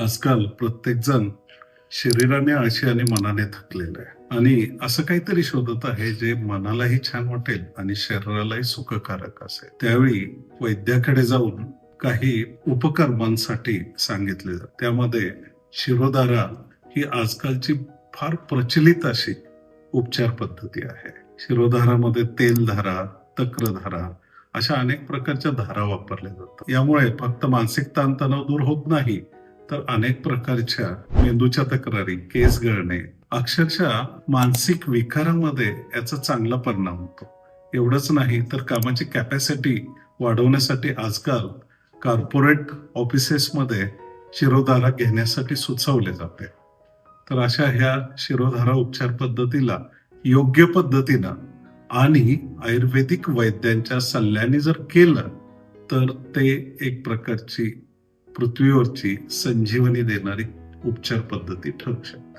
आजकाल प्रत्येकजण शरीराने आशी आणि मनाने थकलेलं आहे. आणि असं काहीतरी शोधत आहे जे मनालाही छान वाटेल आणि शरीरालाही सुखकारक असेल. त्यावेळी वैद्याकडे जाऊन काही उपकर्मांसाठी सांगितले जाते. त्यामध्ये शिरोधारा ही आजकालची फार प्रचलित अशी उपचार पद्धती आहे. शिरोधारामध्ये तेलधारा तक्रधारा अशा अनेक प्रकारच्या धारा वापरल्या जातात. यामुळे फक्त मानसिक ताणतणाव दूर होत नाही तर अनेक प्रकारच्या मेंदूच्या तक्रारी केस गळणे अक्षरशः मानसिक विकारामध्ये याचा चांगला परिणाम होतो. एवढंच नाही तर कामाची कॅपॅसिटी वाढवण्यासाठी आजकाल कॉर्पोरेट ऑफिसेसमध्ये शिरोधारा घेण्यासाठी सुचवले जाते. तर अशा ह्या शिरोधारा उपचार पद्धतीला योग्य पद्धतीनं आणि आयुर्वेदिक वैद्यांच्या सल्ल्याने जर केलं तर ते एक प्रकारची पृथ्वीवरची संजीवनी देणारी उपचार पद्धती ठरू शकते.